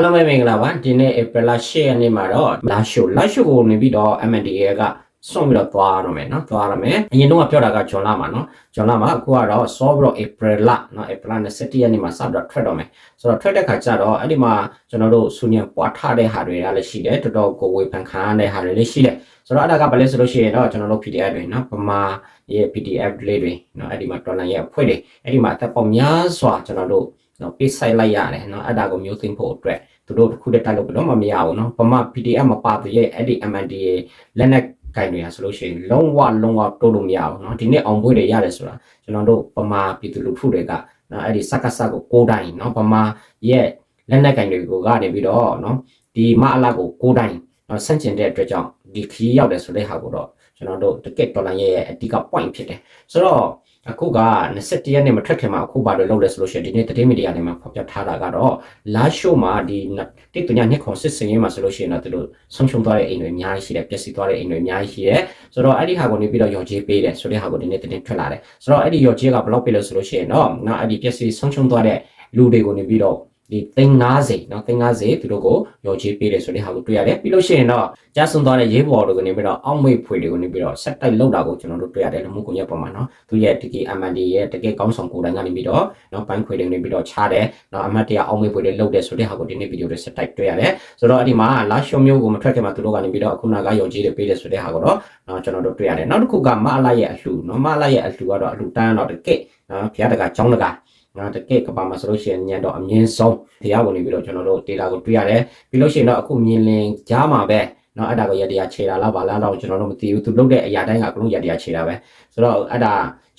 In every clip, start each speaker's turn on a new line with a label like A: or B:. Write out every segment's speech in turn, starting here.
A: အားလုံးပဲမင်္ဂလာပါဒီနေ့ April 10ရက်နေ့မှာတော့လာရှိုလာရှိုကိုနေပြီးတော့ MNDA ကဆုံးပြီးတော့သွားရတော့မယ်เนาะသွားရမယ်အရင်တော့ပြောတာကဂျွန်လာမှာเนาะဂျွန်လာမှာအခုကတော့ solve တော့ April လเนาะ April 27ရက်နေ့မှာစပြီးတော့ထွက်တော့မယ်ဆိုတော့ထွက်တဲ့ခါကျတော့အဲ့ဒီမှာကျွန်တော်တို့ဆူညံပွားထားတဲ့ဟာတွေကလည်းရှိတယ်တော်တော်ကိုဝေဖန်ခံရတဲ့ဟာတွေလည်းရှိတယ်ဆိုတော့အဲ့ဒါကဘာလဲဆိုလို့ရှိရင်တော့ကျွန်တော်တို့ PDF တွေเนาะပမာရဲ့ PDF လေးတွေเนาะအဲ့ဒီမှာတော်လန်ရဲ့အဖွဲ့တွေအဲ့ဒီမှာတက်ပေါက်များစွာကျွန်တော်တို့နော်ပေးဆိုင်လိုက်ရတယ်เนาะအဲ့ဒါကိုမျိုးသိမ်းဖို့အတွက် သူတို့တစ်ခုတည်းတိုက်လို့ဘယ်တော့မှမရဘူးเนาะပမာ PDF မပါတဲ့အဲ့ဒီ MNDA လက်နက်ကင်တွေဟာဆိုလို့ရှိရင်လုံးဝလုံးဝတိုးလို့မရဘူးเนาะဒီနေ့အောင်ပွဲတွေရတယ်ဆိုတာကျွန်တော်တို့ပမာပြည်သူလူထုတွေကနော်အဲ့ဒီစက္ကစကိုကိုးတိုင်းเนาะပမာရဲ့လက်နက်ကင်တွေကိုကနေပြီးတော့เนาะဒီမအလာကိုကိုးတိုင်းနော်ဆန့်ကျင်တဲ့အတွက်ကြောင့်ဒီခီးရောက်တယ်ဆိုတဲ့ဟာကိုတော့ကျွန်တော်တို့တကက်ဒေါ်လာရဲ့အဓိက point ဖြစ်တယ်ဆိုတော့ အခုက21ရက်နေ့မထွက်ခင်မှာအခုဘာလို့လုပ်လဲဆိုလို့ရှိရင်ဒီနေ့တတိမီဒီယာတွေမှာဖော်ပြထားတာကတော့လာရှိုမှာဒီတိတူညာနှစ်ခွန်စစ်စင်ရေးမှာဆိုလို့ရှိရင်တော့သူတို့ဆုံးရှုံးသွားတဲ့အိမ်တွေအများကြီးရှိတယ်ပျက်စီးသွားတဲ့အိမ်တွေအများကြီးရှိတယ်ဆိုတော့အဲ့ဒီဟာကိုနေပြီးတော့ရော်ကြေးပေးတယ်ဆိုတဲ့ဟာကိုဒီနေ့တင်ထွက်လာတယ်ဆိုတော့အဲ့ဒီရော်ကြေးကဘယ်လောက်ပေးလဲဆိုလို့ရှိရင်တော့နော်အဲ့ဒီပျက်စီးဆုံးရှုံးသွားတဲ့လူတွေကိုနေပြီးတော့ ဒီ350เนาะ350သူတို့ကိုရော်ချေးပေးတယ်ဆိုတဲ့ဟာကိုတွေ့ရတယ်ပြီးလို့ရှိရင်တော့ကြားစွန်သွားတဲ့ရေးပေါ်တို့ကနေပြီးတော့အောက်မေ့ဖွေတွေကိုနေပြီးတော့ဆက်တိုက်လောက်တာကိုကျွန်တော်တို့တွေ့ရတယ်လူမှုကွန်ရက်ပေါ်မှာเนาะသူရဲ့တကယ် MND ရဲ့တကယ်ကောင်းဆောင်ကိုယ်တိုင်ကနေပြီးတော့เนาะဘိုင်းခွေတွေနေပြီးတော့ချားတယ်เนาะအမတ်တရားအောက်မေ့ဖွေတွေလောက်တယ်ဆိုတဲ့ဟာကိုဒီနေ့ဗီဒီယိုတွေဆက်တိုက်တွေ့ရတယ်ဆိုတော့အဲ့ဒီမှာလာရှုံမျိုးကိုမထွက်ခင်မှာသူတို့ကနေပြီးတော့ခုနကရော်ချေးတွေပေးတယ်ဆိုတဲ့ဟာကိုတော့เนาะကျွန်တော်တို့တွေ့ရတယ်နောက်တစ်ခုကမအလိုက်ရဲ့အလှူเนาะမအလိုက်ရဲ့အလှူကတော့အလှူတန်းတော့တကယ်เนาะဘုရားတကကျောင်းတက နော်တကယ့်ကဘာမှာဆိုလို့ရှိရင်ညံတော့အမြင့်ဆုံးတရားဝင်နေပြီးတော့ကျွန်တော်တို့ data ကိုတွေ့ရတယ်ပြီးလို့ရှိရင်တော့အခုမြင်လင်ကြားမှာပဲနော်အဲ့ဒါကိုရတရားခြေတာလားဗာလားတော့ကျွန်တော်တို့မသိဘူးသူလုပ်တဲ့အရာတိုင်းကအကုန်လုံးရတရားခြေတာပဲဆိုတော့အဲ့ဒါ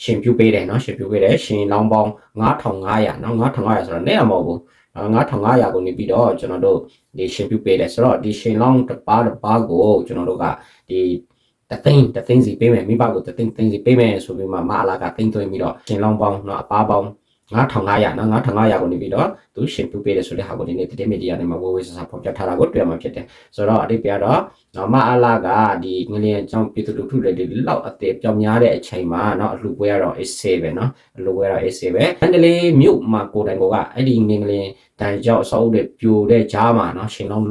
A: ရှင်ပြုပေးတယ်နော်ရှင်ပြုပေးတယ်ရှင်လောင်းပေါင်း9500နော်9500ဆိုတော့နဲ့မဟုတ်ဘူး9500ကိုနေပြီးတော့ကျွန်တော်တို့ဒီရှင်ပြုပေးတယ်ဆိုတော့ဒီရှင်လောင်းတစ်ပါးတစ်ပါးကိုကျွန်တော်တို့ကဒီတသိန်းတသိန်းစီပေးမယ်မိဘကိုတသိန်းသိန်းစီပေးမယ်ဆိုပြီးမှမအလာကသိန်းသွင်းပြီးတော့ရှင်လောင်းပေါင်းနော်အပားပေါင်း 9500နော်9500ကိုနေပြီးတော့သူရှင်ပြပေးတယ်ဆိုတဲ့ဟာကိုဒီနေ့တတိမီဒီယာနဲ့မှာဝေဝေးဆဆဖော်ပြထားတာကိုတွေ့မှာဖြစ်တယ်ဆိုတော့အတိတ်ပြတော့နော်မအလာကဒီငလျင်အကြောင်းပြည်သူလူထုတွေဒီလောက်အသေးပြောင်းများတဲ့အချိန်မှာနော်အလှပွဲကတော့ AC ပဲနော်အလှပွဲတော့ AC ပဲမန္တလေးမြို့မှာကိုတိုင်ကအဲ့ဒီငလျင်တန်ကြောက်အစောအုပ်တွေပြိုတဲ့ကြားမှာနော်ရှင်လုံး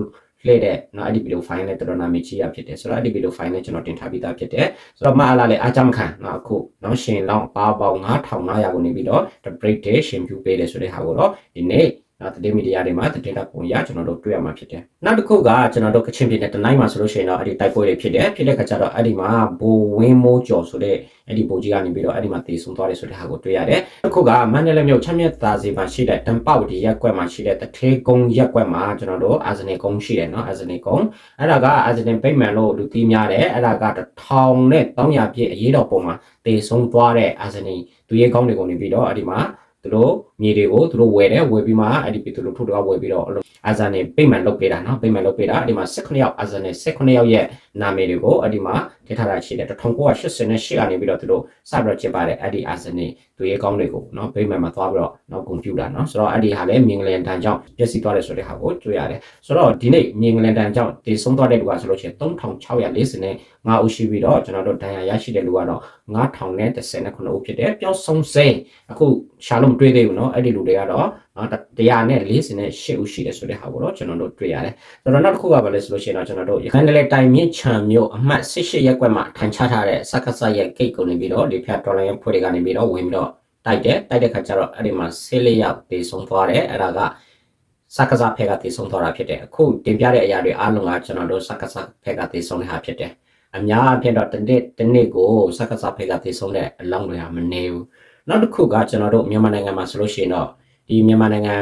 A: လှည့်တဲ့เนาะအဲ့ဒီဗီဒီယိုဖိုင်နဲ့တော်တော်နာမည်ကြီးရဖြစ်တယ်ဆိုတော့အဲ့ဒီဗီဒီယိုဖိုင်နဲ့ကျွန်တော်တင်ထားပြီးသားဖြစ်တယ်ဆိုတော့မအားလာလေအားကြမ်းခံเนาะအခုเนาะရှင်လောင်းပါပေါင်း9500ကိုနေပြီးတော့ the break day ရှင်ပြူပေးတယ်ဆိုတဲ့ဟာကိုတော့ဒီနေ့ နော်တတိမီဒီယာတွေမှာတတိတာပုံရကျွန်တော်တို့တွေ့ရမှာဖြစ်တယ်နောက်တစ်ခုကကျွန်တော်တို့ကချင်ပြည်နယ်တနိုင်းမှာဆိုလို့ရှိရင်တော့အဲ့ဒီတိုက်ပွဲတွေဖြစ်တယ်ဖြစ်တဲ့ခါကျတော့အဲ့ဒီမှာဘိုဝင်းမိုးကျော်ဆိုတဲ့အဲ့ဒီဘိုကြီးကနေပြီးတော့အဲ့ဒီမှာတည်ဆုံသွားတယ်ဆိုတဲ့ဟာကိုတွေ့ရတယ်တစ်ခုကမန္တလေးမြို့ချမ်းမြတ်သာစီမှာရှိတဲ့တံပဝတီရက်ကွက်မှာရှိတဲ့တထေးကုန်းရက်ကွက်မှာကျွန်တော်တို့အာဇနီကုန်းရှိတယ်နော်အာဇနီကုန်းအဲ့ဒါကအာဇနီပိတ်မန်လို့လူသိများတယ်အဲ့ဒါက1000နဲ့300ပြည့်အရေးတော်ပုံမှာတည်ဆုံသွားတဲ့အာဇနီသူရဲကောင်းတွေကိုနေပြီးတော့အဲ့ဒီမှာ သူတို့မြေတွေကိုသူတို့ဝယ်တယ်ဝယ်ပြီးမှအဲ့ဒီပြည်သူလူထုတွေကဝယ်ပြီးတော့အာဇာနေပိတ်မှန်လုပ်ပေးတာနော်ပိတ်မှန်လုပ်ပေးတာအဲ့ဒီမှာ16ယောက်အာဇာနေ16ယောက်ရဲ့နာမည်တွေကိုအဲ့ဒီမှာ ပေးထားတာရှိတယ်1988ကနေပြီးတော့သူတို့စပြီးတော့ကျင်းပတဲ့အဲ့ဒီအာဆနစ်သူရဲကောင်းတွေကိုနော်ဗိမာန်မှာသွားပြီးတော့နော်ဂုဏ်ပြုတာနော်ဆိုတော့အဲ့ဒီဟာလည်းမင်္ဂလန်တန်ကြောင့်ပြည့်စည်သွားတယ်ဆိုတဲ့ဟာကိုတွေ့ရတယ်ဆိုတော့ဒီနေ့မင်္ဂလန်တန်ကြောင့်တည်ဆုံးသွားတဲ့လူကဆိုလို့ရှိရင်3640နဲ့5ဦးရှိပြီးတော့ကျွန်တော်တို့ဒဏ်ရာရရှိတဲ့လူကတော့9039ဦးဖြစ်တယ်ပျောက်ဆုံးစဲအခုရှာလို့မတွေ့သေးဘူးနော်အဲ့ဒီလူတွေကတော့နော်တရားနဲ့48ဦးရှိတယ်ဆိုတဲ့ဟာကိုတော့ကျွန်တော်တို့တွေ့ရတယ်ဆိုတော့နောက်တစ်ခုကဘာလဲဆိုလို့ရှိရင်တော့ကျွန်တော်တို့ရခိုင်နယ်တိုင်မြင့်ချံမြို့အမှတ်18ရပ်ကွက်မှာထိုင်ချထားတဲ့စက္ကစရဲ့ဂိတ်ကိုနေပြီးတော့ဒီဖြတ်တော်လိုင်းဖွဲ့တွေကနေပြီးတော့ဝင်ပြီးတော့တိုက်တယ်တိုက်တဲ့ခါကျတော့အဲ့ဒီမှာဆေးလေးရောက်ပေးဆုံးသွားတယ်အဲ့ဒါကစက္ကစဖက်ကတည်ဆုံးသွားတာဖြစ်တယ်အခုတင်ပြတဲ့အရာတွေအားလုံးကကျွန်တော်တို့စက္ကစဖက်ကတည်ဆုံးတဲ့ဟာဖြစ်တယ်အများအပြားတော့တနေ့တနေ့ကိုစက္ကစဖက်ကတည်ဆုံးတဲ့အလောင်းတွေဟာမနေဘူးနောက်တစ်ခုကကျွန်တော်တို့မြန်မာနိုင်ငံမှာဆိုလို့ရှိရင်တော့ ဒီမြန်မာနိုင်ငံ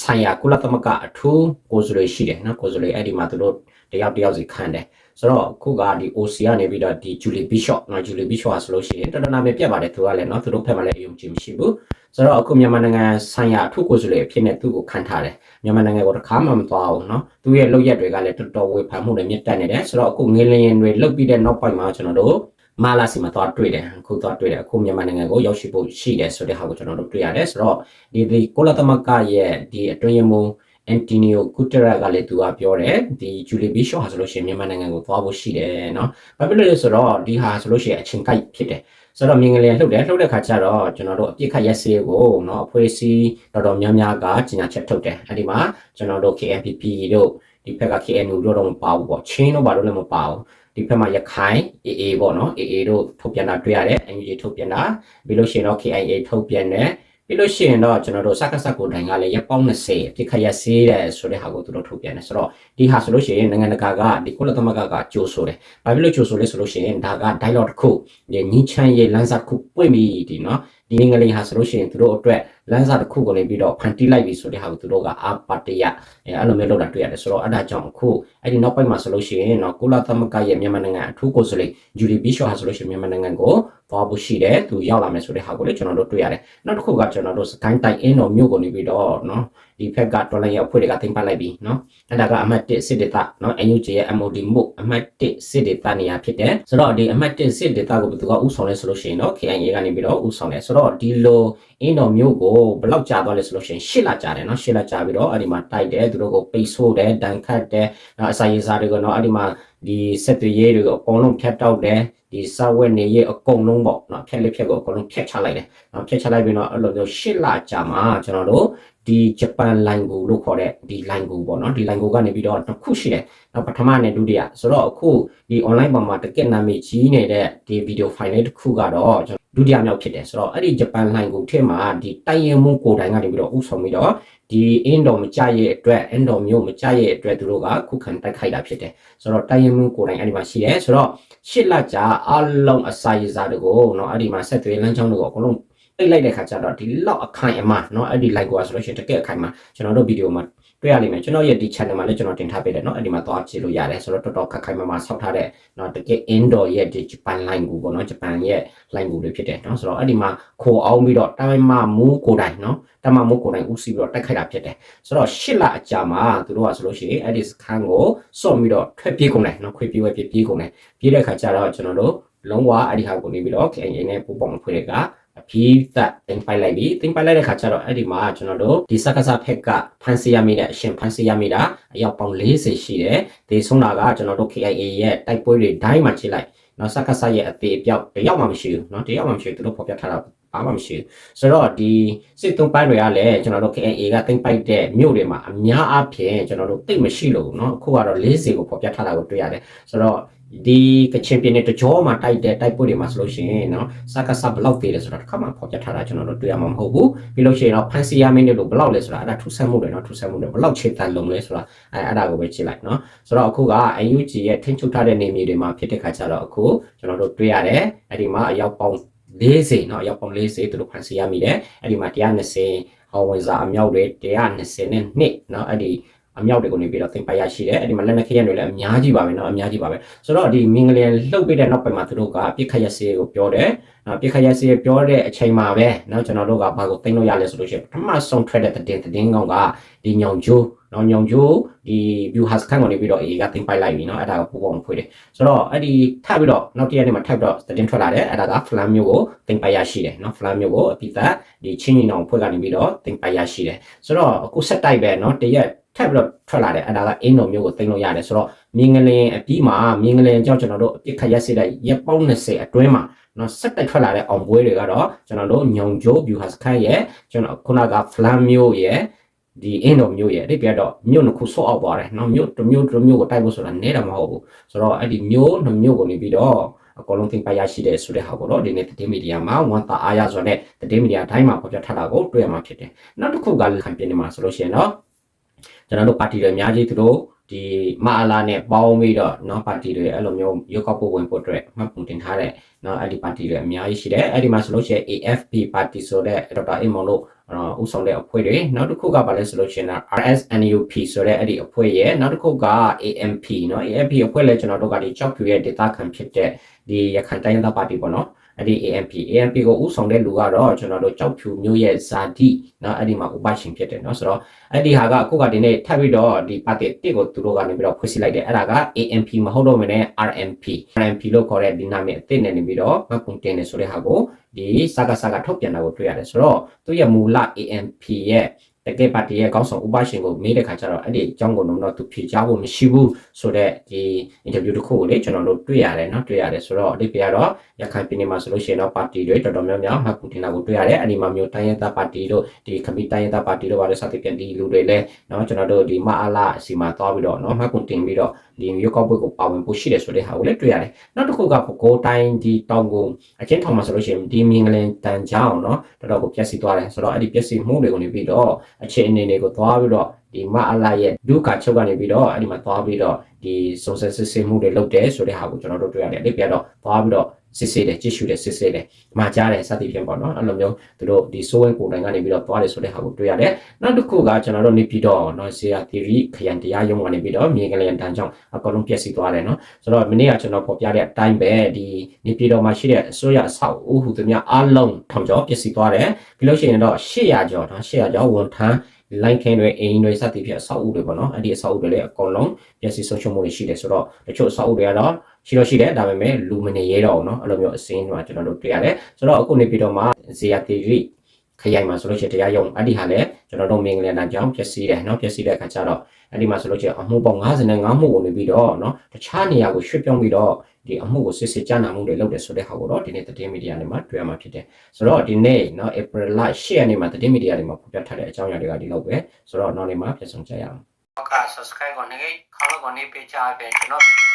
A: ဆိုင်ရာကုလသမဂ္ဂအထူးကိုယ်စားလှယ်ရှိတယ်နော်ကိုယ်စားလှယ်အဲ့ဒီမှာသူတို့တယောက်တယောက်စီခံတယ်ဆိုတော့ခုကဒီ OC ကနေပြီးတော့ဒီ Julie Bishop နော် Julie Bishop ဆိုလို့ရှိရင်တော်တော်နာမည်ပြတ်ပါတယ်သူကလည်းနော်သူတို့ဖက်မှာလည်းအယုံကြည်မရှိဘူးဆိုတော့အခုမြန်မာနိုင်ငံဆိုင်ရာအထူးကိုယ်စားလှယ်အဖြစ်နဲ့သူ့ကိုခံထားတယ်မြန်မာနိုင်ငံကိုတစ်ခါမှမသွားဘူးနော်သူရဲ့လုပ်ရက်တွေကလည်းတော်တော်ဝေဖန်မှုတွေမြင့်တက်နေတယ်ဆိုတော့အခုငင်းလျင်တွေလုတ်ပြီးတဲ့နောက်ပိုင်းမှာကျွန်တော်တို့ မာလာစီမှာသွားတွေ့တယ်အခုသွားတွေ့တယ်အခုမြန်မာနိုင်ငံကိုရောက်ရှိဖို့ရှိတယ်ဆိုတဲ့ဟာကိုကျွန်တော်တို့တွေ့ရတယ်ဆိုတော့ဒီဒီကိုလာသမကရဲ့ဒီအတွင်းရမှုအန်တီနီယိုကူတရာကလည်းသူကပြောတယ်ဒီဂျူလီဘီရှော့ဟာဆိုလို့ရှိရင်မြန်မာနိုင်ငံကိုသွားဖို့ရှိတယ်เนาะဘာဖြစ်လို့လဲဆိုတော့ဒီဟာဆိုလို့ရှိရင်အချိန်ကိုက်ဖြစ်တယ် ဆိုတော့မြင်ကလေးလှုပ်တယ်လှုပ်တဲ့ခါကျတော့ကျွန်တော်တို့အပြစ်ခတ်ရက်စေးကိုเนาะအဖွဲ့အစည်းတော်တော်များများကကြီးညာချက်ထုတ်တယ်အဲ့ဒီမှာကျွန်တော်တို့ KNPP တို့ဒီဘက်က KNU တို့တော့မပါဘူးပေါ့ချင်းတို့ဘာလို့လဲမပါဘူး ဒီဘက်မှာရခိုင် AA ပေါ့နော် AA တို့ထုတ်ပြန်တာတွေ့ရတယ် NUG ထုတ်ပြန်တာပြီးလို့ရှိရင်တော့ KIA ထုတ်ပြန်တယ်ပြီးလို့ရှိရင်တော့ကျွန်တော်တို့စက္ကစကိုတိုင်ကလည်းရပောင်း20ပြစ်ခတ်ရဆေးတယ်ဆိုတဲ့ဟာကိုသူတို့ထုတ်ပြန်တယ်ဆိုတော့ဒီဟာဆိုလို့ရှိရင်နိုင်ငံတကာကဒီကုလသမဂ္ဂကကြိုးဆိုတယ်ဘာဖြစ်လို့ကြိုးဆိုလဲဆိုလို့ရှိရင်ဒါက dialogue တစ်ခုဒီညီချမ်းရေးလမ်းစာတစ်ခုပွင့်ပြီးဒီနော် ဒီငလေးဟာဆိုလို့ရှိရင်သူတို့အတွက်လမ်းစာတစ်ခုကိုနေပြီးတော့ဖန်တီးလိုက်ပြီဆိုတဲ့ဟာကိုသူတို့ကအာပါတရအဲအဲ့လိုမျိုးလုပ်တာတွေ့ရတယ်ဆိုတော့အဲ့ဒါကြောင့်အခုအဲ့ဒီနောက်ပိုင်းမှာဆိုလို့ရှိရင်တော့ကုလသမဂ္ဂရဲ့မြန်မာနိုင်ငံအထူးကိုယ်စားလှယ်ဂျူလီဘီရှော့ဟာဆိုလို့ရှိရင်မြန်မာနိုင်ငံကိုသွားဖို့ရှိတယ်သူရောက်လာမယ်ဆိုတဲ့ဟာကိုလည်းကျွန်တော်တို့တွေ့ရတယ်နောက်တစ်ခုကကျွန်တော်တို့စကိုင်းတိုင်အင်းတော်မြို့ကိုနေပြီးတော့နော်ဒီဖက်ကတော်လိုင်းရဲ့အဖွဲ့တွေကတင်ပတ်လိုက်ပြီနော်အဲ့ဒါကအမှတ်1စစ်ဒေသနော် NUG ရဲ့ MOD မှုအမှတ်1စစ်ဒေသနေရာဖြစ်တယ်ဆိုတော့ဒီအမှတ်1စစ်ဒေသကိုဘယ်သူကဥဆောင်လဲဆိုလို့ရှိရင်တော့ KIA ကနေပြီးတော့ဥဆောင်တယ်ဆိုတော့ဒီလိုအင်းတော်မျိုးကိုဘယ်လောက်ကြာသွားလဲဆိုလို့ရှိရင်ရှစ်လကြာတယ်နော်ရှစ်လကြာပြီးတော့အဲ့ဒီမှာတိုက်တယ်သူတို့ကိုပိတ်ဆို့တယ်ဒဏ်ခတ်တယ်နော်အစာရေးစားတွေကိုနော်အဲ့ဒီမှာဒီစက်တွေရေးတွေကိုအကုန်လုံးဖြတ်တောက်တယ်ဒီစာဝက်နေရေးအကုန်လုံးပေါ့နော်ဖြက်လက်ဖြက်ကိုအကုန်လုံးဖြတ်ချလိုက်တယ်နော်ဖြတ်ချလိုက်ပြီးတော့အဲ့လိုမျိုးရှစ်လကြာမှာကျွန်တော်တို့ ဒီဂျပန်လိုင်ဂူလို့ခေါ်တဲ့ဒီလိုင်ဂူပေါ့နော်ဒီလိုင်ဂူကနေပြီးတော့တစ်ခုရှိတယ်နောက်ပထမနဲ့ဒုတိယဆိုတော့အခုဒီ online ပေါ်မှာတကက်နာမည်ကြီးနေတဲ့ဒီဗီဒီယိုဖိုင်လေးတစ်ခုကတော့ဒုတိယမြောက်ဖြစ်တယ်ဆိုတော့အဲ့ဒီဂျပန်လိုင်ဂူထဲမှာဒီတိုင်ရင်မှုကိုတိုင်ကနေပြီးတော့ဥဆောင်ပြီးတော့ဒီအင်ဒိုမကြရဲ့အတွက်အင်ဒိုမျိုးမကြရဲ့အတွက်သူတို့ကခုခံတိုက်ခိုက်တာဖြစ်တယ်ဆိုတော့တိုင်ရင်မှုကိုတိုင်အဲ့ဒီမှာရှိတယ်ဆိုတော့ရှစ်လကြာအလုံးအစာရစားတွေကိုเนาะအဲ့ဒီမှာဆက်သွေးလမ်းကြောင်းတွေကိုအကုန်လုံး ပိတ်လိုက်တဲ့ခါကျတော့ဒီလောက်အခိုင်အမာเนาะအဲ့ဒီ like ကွာဆိုလို့ရှိရင်တကယ်အခိုင်အမာကျွန်တော်တို့ဗီဒီယိုမှာတွေ့ရလိမ့်မယ်ကျွန်တော်ရဲ့ဒီ channel မှာလည်းကျွန်တော်တင်ထားပေးတယ်เนาะအဲ့ဒီမှာသွားကြည့်လို့ရတယ်ဆိုတော့တော်တော်ခက်ခိုင်မာမာဆောက်ထားတဲ့เนาะတကယ် indoor ရဲ့ဒီ Japan line ကိုပေါ့เนาะ Japan ရဲ့ line ကိုတွေဖြစ်တယ်เนาะဆိုတော့အဲ့ဒီမှာခိုအောင်ပြီးတော့တိုင်မမူးကိုတိုင်เนาะတမမူးကိုတိုင်ဦးစီးပြီးတော့တိုက်ခိုက်တာဖြစ်တယ်ဆိုတော့ရှစ်လအကြာမှာသူတို့ကဆိုလို့ရှိရင်အဲ့ဒီစခန်းကိုစော့ပြီးတော့ထွက်ပြေးကုန်တယ်เนาะခွေပြေးဝဲပြေးပြေးကုန်တယ်ပြေးတဲ့ခါကျတော့ကျွန်တော်တို့လုံးဝအဲ့ဒီဟာကိုနေပြီးတော့ KNA နဲ့ပူပေါင်းဖွဲ့တွေက အပြည့်သက်တင်ပိုက်လိုက်ပြီတင်ပိုက်လိုက်တဲ့ခါကျတော့အဲ့ဒီမှာကျွန်တော်တို့ဒီစက္ကစဖက်ကဖန်စီရမိတဲ့အရှင်ဖန်စီရမိတာအယောက်ပေါင်း40ရှိတယ်ဒီဆုံးတာကကျွန်တော်တို့ KIA ရဲ့တိုက်ပွဲတွေဒိုင်းမှာချိလိုက်နော်စက္ကစရဲ့အသေးအပြောက်တယောက်မှမရှိဘူးနော်တယောက်မှမရှိဘူးသူတို့ဖော်ပြထားတာဘာမှမရှိဘူးဆိုတော့ဒီစစ်သုံးပိုင်းတွေကလည်းကျွန်တော်တို့ KNA ကတင်ပိုက်တဲ့မြို့တွေမှာအများအားဖြင့်ကျွန်တော်တို့တိတ်မရှိလို့เนาะအခုကတော့40ကိုဖော်ပြထားတာကိုတွေ့ရတယ်ဆိုတော့ ဒီကချင်ပြည်နယ်တကြောမှာတိုက်တဲ့တိုက်ပွဲတွေမှာဆိုလို့ရှိရင်เนาะစကားစဘလောက်သေးတယ်ဆိုတော့တစ်ခါမှဖော်ပြထားတာကျွန်တော်တို့တွေ့ရမှာမဟုတ်ဘူးပြီးလို့ရှိရင်တော့ဖန်စီယာမင်းတွေလို့ဘလောက်လဲဆိုတာအဲ့ဒါထူဆက်မှုတွေเนาะထူဆက်မှုတွေဘလောက်ခြေတန်လုံးလဲဆိုတာအဲ့အဲ့ဒါကိုပဲကြည့်လိုက်เนาะဆိုတော့အခုက UNG ရဲ့ထိန်းချုပ်ထားတဲ့နေမြေတွေမှာဖြစ်တဲ့ခါကျတော့အခုကျွန်တော်တို့တွေ့ရတယ်အဲ့ဒီမှာအယောက်ပေါင်း40เนาะအယောက်ပေါင်း40သူတို့ဖန်စီရမိတယ်အဲ့ဒီမှာ120ဟောဝင်စာအမြောက်တွေ120နဲ့2เนาะအဲ့ဒီ အမြောက်တွေကိုနေပြီးတော့သင်ပိုက်ရရှိတယ်အဲ့ဒီမှာလက်နက်ခဲရတွေလည်းအများကြီးပါပဲเนาะအများကြီးပါပဲဆိုတော့ဒီမင်္ဂလင်လှုပ်ပေးတဲ့နောက်ပိုင်းမှာသူတို့ကပြစ်ခတ်ရစေးကိုပြောတယ်နော်ပြစ်ခတ်ရစေးပြောတဲ့အချိန်မှာပဲเนาะကျွန်တော်တို့ကဘာကိုသိလို့ရလဲဆိုလို့ရှိရင်ပထမဆုံးထွက်တဲ့တဲ့တဲ့ကောင်ကဒီညောင်ကျိုးနော်ညောင်ကျိုးဒီ view has ခန့်ကိုနေပြီးတော့ AA ကတင်ပိုက်လိုက်ပြီเนาะအဲ့ဒါကိုပူပေါင်းဖွေးတယ်ဆိုတော့အဲ့ဒီထပ်ပြီးတော့နောက်တစ်ရက်နေ့မှာထပ်ပြီးတော့တင်ထွက်လာတယ်အဲ့ဒါက flam မျိုးကိုတင်ပိုက်ရရှိတယ်เนาะ flam မျိုးကိုအပိသက်ဒီချင်းရင်အောင်ဖွဲ့ကနေပြီးတော့တင်ပိုက်ရရှိတယ်ဆိုတော့အခုဆက်တိုက်ပဲเนาะတရက် ထပ်ပြီးတော့ထွက်လာတယ်အဲ့ဒါကအင်းတော်မျိုးကိုတင်လို့ရတယ်ဆိုတော့မြင်းငလင်အပြီးမှာမြင်းငလင်ကြောင့်ကျွန်တော်တို့အပြစ်ခတ်ရက်စေတဲ့ရက်ပေါင်း20အတွင်းမှာနော်ဆက်တက်ထွက်လာတဲ့အောင်ပွဲတွေကတော့ကျွန်တော်တို့ညောင်ကျိုး view has ခန့်ရဲ့ကျွန်တော်ခုနက flam မျိုးရဲ့ဒီအင်းတော်မျိုးရဲ့အဲ့ပြတော့မြို့နှစ်ခုဆော့အောက်သွားတယ်နော်မြို့တစ်မြို့တစ်မြို့ကိုတိုက်ဖို့ဆိုတာနဲတာမဟုတ်ဘူးဆိုတော့အဲ့ဒီမြို့နှစ်မြို့ကိုနေပြီးတော့အကောင်လုံးသင်ပါရရှိတယ်ဆိုတဲ့ဟာကိုတော့ဒီနေ့သတင်းမီဒီယာမှာဝန်တာအားရဆိုတဲ့သတင်းမီဒီယာအတိုင်းမှာဖော်ပြထားတာကိုတွေ့ရမှာဖြစ်တယ်နောက်တစ်ခုကခံပြနေမှာဆိုလို့ရှိရင်တော့ ကျွန်တော်တို့ပါတီတွေအများကြီးသူတို့ဒီမအလာနဲ့ပေါင်းပြီးတော့เนาะပါတီတွေအဲ့လိုမျိုးရုပ်ောက်ဖို့ဝင်ဖို့အတွက်မှတ်ပုံတင်ထားတဲ့เนาะအဲ့ဒီပါတီတွေအများကြီးရှိတယ်အဲ့ဒီမှာဆိုလို့ရှိရင် AFP ပါတီဆိုတဲ့ဒေါက်တာအင်မောင်တို့ဥဆောင်တဲ့အဖွဲ့တွေနောက်တစ်ခုကဘာလဲဆိုလို့ရှိရင် RSNUP ဆိုတဲ့အဲ့ဒီအဖွဲ့ရဲ့နောက်တစ်ခုက AMP เนาะ AMP အဖွဲ့လည်းကျွန်တော်တို့ကဒီကြောက်ဖြူရဲ့ဒေတာခံဖြစ်တဲ့ဒီရခိုင်တိုင်းဒေသပါတီပေါ့နော် အဲ့ဒီ AMP AMP ကိုဥဆောင်တဲ့လူကတော့ကျွန်တော်တို့ကြောက်ဖြူမျိုးရဲ့ဇာတိเนาะအဲ့ဒီမှာဥပရှင်ဖြစ်တယ်เนาะဆိုတော့အဲ့ဒီဟာကအခုကဒီနေ့ထပ်ပြီးတော့ဒီပါတီတစ်ကိုသူတို့ကနေပြီးတော့ဖွင့်စီလိုက်တယ်အဲ့ဒါက AMP မဟုတ်တော့မနဲ့ RMP RMP လို့ခေါ်တဲ့ဒီနာမည်အသစ်နဲ့နေပြီးတော့မှတ်ပုံတင်နေဆိုတဲ့ဟာကိုဒီစကားစကားထုတ်ပြန်တာကိုတွေ့ရတယ်ဆိုတော့သူရဲ့မူလ AMP ရဲ့ တကယ်ပါတီရဲ့ခေါင်းဆောင်ဥပရှင်ကိုမေးတဲ့ခါကျတော့အဲ့ဒီအကြောင်းကိုတော့သူဖြေကြားဖို့မရှိဘူးဆိုတော့ဒီအင်တာဗျူးတစ်ခုကိုလေကျွန်တော်တို့တွေ့ရတယ်နော်တွေ့ရတယ်ဆိုတော့အဓိပ္ပာယ်ကတော့ရခိုင်ပြည်နယ်မှာဆိုလို့ရှိရင်တော့ပါတီတွေတော်တော်များများမှတ်ကူတင်တာကိုတွေ့ရတယ်အဲ့ဒီမှာမျိုးတိုင်းရသားပါတီတို့ဒီခမီတိုင်းရသားပါတီတို့ဘာလို့စသဖြင့်ဒီလူတွေလည်းနော်ကျွန်တော်တို့ဒီမအားလာအစီမှာသွားပြီးတော့နော်မှတ်ကူတင်ပြီးတော့ဒီမျိုးကောက်ပွဲကိုပါဝင်ဖို့ရှိတယ်ဆိုတဲ့ဟာကိုလည်းတွေ့ရတယ်နောက်တစ်ခုကပဲခူတိုင်းဒီတောင်ကုန်အချင်းထောင်မှာဆိုလို့ရှိရင်ဒီမင်္ဂလင်တန်ချောင်းနော်တော်တော်ကိုပြည့်စည်သွားတယ်ဆိုတော့အဲ့ဒီပြည့်စည်မှုတွေကိုနေပြီးတော့အခြေအနေတွေကိုသွားပြီးတော့ဒီမအလာရဲ့ဒုက္ခချုပ်ကနေပြီးတော့အဲ့ဒီမှာသွားပြီးတော့ဒီစုံစမ်းစစ်ဆေးမှုတွေလုပ်တယ်ဆိုတဲ့ဟာကိုကျွန်တော်တို့တွေ့ရတယ်။ဒီပြတော့သွားပြီးတော့ စစ်ဆေးတယ်ကြည့်ရှုတယ်စစ်ဆေးတယ်မှာကြားတယ်စသဖြင့်ပေါ့နော်အဲ့လိုမျိုးသူတို့ဒီစိုးဝဲကိုယ်တိုင်ကနေပြီးတော့သွားတယ်ဆိုတဲ့ဟာကိုတွေ့ရတယ်။နောက်တစ်ခုကကျွန်တော်တို့နေပြီးတော့နော်ဆေးရသီရီခရန်တရားရုံးကနေပြီးတော့မြေကလေးတန်ကြောင့်အကောင်လုံးပြည့်စည်သွားတယ်နော်။ဆိုတော့မနေ့ကကျွန်တော်ပေါ်ပြတဲ့အတိုင်းပဲဒီနေပြည်တော်မှာရှိတဲ့အစိုးရအဆောက်အဦဟူသမျှအလုံးထောင်ကျော်ပြည့်စည်သွားတယ်။ပြီးလို့ရှိရင်တော့800ကျော်နော်800ကျော်ဝန်ထမ်း line ခင်းတွေအိမ်တွေစသဖြင့်အဆောက်အဦတွေပေါ့နော်အဲ့ဒီအဆောက်အဦတွေလည်းအကုန်လုံးပျက်စီးဆုံးရှုံးမှုတွေရှိတယ်ဆိုတော့တချို့အဆောက်အဦတွေကတော့ ရှိတော့ရှိတယ်ဒါပေမဲ့လူမနေရတော့ဘူးเนาะအဲ့လိုမျိုးအစင်းတွေမှာကျွန်တော်တို့တွေ့ရတယ်ဆိုတော့အခုနေပြီးတော့မှဇေယတီရီခရိုင်မှာဆိုလို့ရှိရင်တရားရုံးအဲ့ဒီဟာလည်းကျွန်တော်တို့မင်္ဂလာနာကြောင့်ပျက်စီးတယ်เนาะပျက်စီးတဲ့အခါကျတော့အဲ့ဒီမှာဆိုလို့ရှိရင်အမှုပေါင်း55မှုကိုနေပြီးတော့เนาะတခြားနေရာကိုရွှေ့ပြောင်းပြီးတော့ဒီအမှုကိုစစ်စစ်ကြားနာမှုတွေလုပ်တယ်ဆိုတဲ့ဟာကိုတော့ဒီနေ့သတင်းမီဒီယာတွေမှာတွေ့ရမှာဖြစ်တယ်ဆိုတော့ဒီနေ့เนาะ April လ10ရက်နေ့မှာသတင်းမီဒီယာတွေမှာဖော်ပြထားတဲ့အကြောင်းအရာတွေကဒီလောက်ပဲဆိုတော့နောက်နေ့မှာပြန်ဆောင်ကြရအောင်ဟုတ်ကဲ့ subscribe ကိုနေခေါင်းလောက်ကိုနေပေးချပေးကျွန်တော်ဗီဒီယို